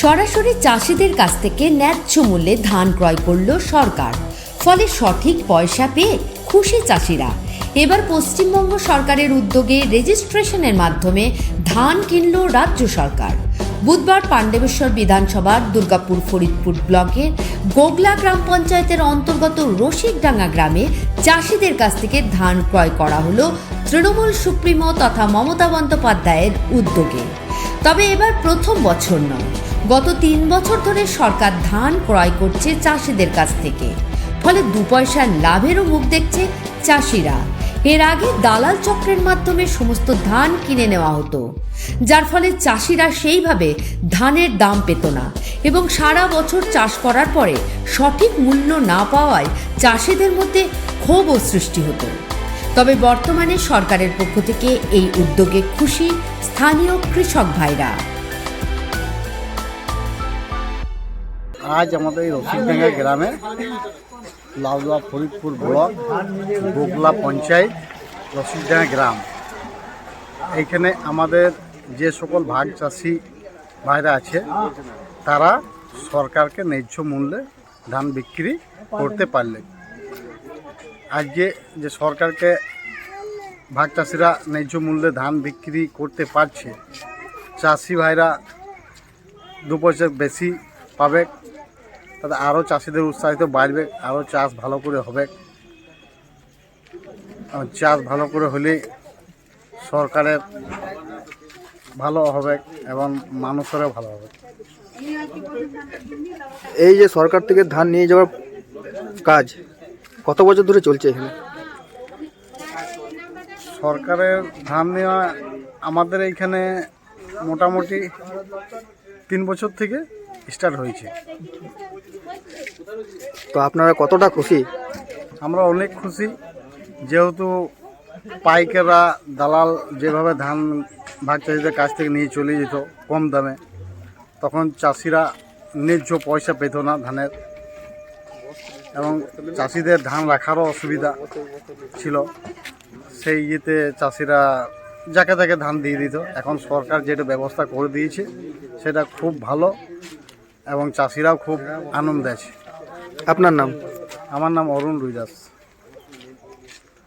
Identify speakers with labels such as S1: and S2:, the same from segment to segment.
S1: সরাসরি চাষিদের কাছ থেকে ন্যায্য মূল্যে ধান ক্রয় করল সরকার। ফলে সঠিক পয়সা পেয়ে খুশি চাষিরা। এবার পশ্চিমবঙ্গ সরকারের উদ্যোগে রেজিস্ট্রেশনের মাধ্যমে ধান কিনল রাজ্য সরকার। বুধবার পাণ্ডবেশ্বর বিধানসভার দুর্গাপুর ফরিদপুর ব্লকের গোগলা গ্রাম পঞ্চায়েতের অন্তর্গত রসিকডাঙ্গা গ্রামে চাষিদের কাছ থেকে ধান ক্রয় করা হলো তৃণমূল সুপ্রিমো তথা মমতা বন্দ্যোপাধ্যায়ের উদ্যোগে। তবে এবার প্রথম বছর নয়। গত তিন বছর ধরে সরকার ধান ক্রয় করছে চাষিদের কাছ থেকে। ফলে দু পয়সার লাভেরও মুখ দেখছে চাষিরা। এর আগে দালাল চক্রের মাধ্যমে সমস্ত ধান কিনে নেওয়া হতো। যার ফলে চাষিরা সেইভাবে ধানের দাম পেত না এবং সারা বছর চাষ করার পরে সঠিক মূল্য না পাওয়ায় চাষিদের মধ্যে ক্ষোভও সৃষ্টি হতো। তবে বর্তমানে সরকারের পক্ষ থেকে এই উদ্যোগে খুশি স্থানীয় কৃষক ভাইরা।
S2: আজ আমাদের এই রসিকডাঙ্গা গ্রামে লাউদা ফরিদপুর ব্লক, গোগলা পঞ্চায়েত, রসিকডাঙ্গা গ্রাম। এইখানে আমাদের যে সকল ভাগ চাষি ভাইরা আছে, তারা সরকারকে ন্যায্য মূল্যে ধান বিক্রি করতে পারলেন। আজকে যে সরকারকে ভাগ চাষিরা ন্যায্য মূল্যে ধান বিক্রি করতে পারছে, চাষি ভাইরা দু পয়সা বেশি পাবে, তাতে আরও চাষিদের উৎসাহিত বাড়বে, আরও চাষ ভালো করে হবে। চাষ ভালো করে হলে সরকারের ভালো হবে এবং মানুষেরও ভালো হবে।
S3: এই যে সরকার থেকে ধান নিয়ে যাওয়ার কাজ কত বছর ধরে চলছে এখানে?
S2: সরকারের ধান নেওয়া আমাদের এইখানে মোটামুটি তিন বছর থেকে স্টার্ট হয়েছে।
S3: তো আপনারা কতটা খুশি?
S2: আমরা অনেক খুশি যেহেতু পাইকাররা দালাল যেভাবে ধান ভাগ চাষিদের কাছ থেকে নিয়ে চলে যেত কম দামে তখন চাষিরা ন্যায্য পয়সা পেত না ধানের। এবং চাষিদের ধান রাখারও অসুবিধা ছিল। সেই ইয়েতে চাষিরা যাকে তাকে ধান দিয়ে দিত। এখন সরকার যেটা ব্যবস্থা করে দিয়েছে সেটা খুব ভালো এবং চাষিরাও খুব আনন্দ আছে।
S3: আপনার নাম?
S2: আমার নাম অরুণ রুইদাস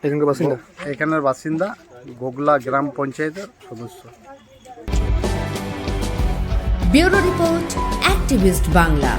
S3: এখানকার বাসিন্দা?
S2: এখানের বাসিন্দা গোগলা গ্রাম পঞ্চায়েতের সদস্য।
S1: Bureau report activist Bangla.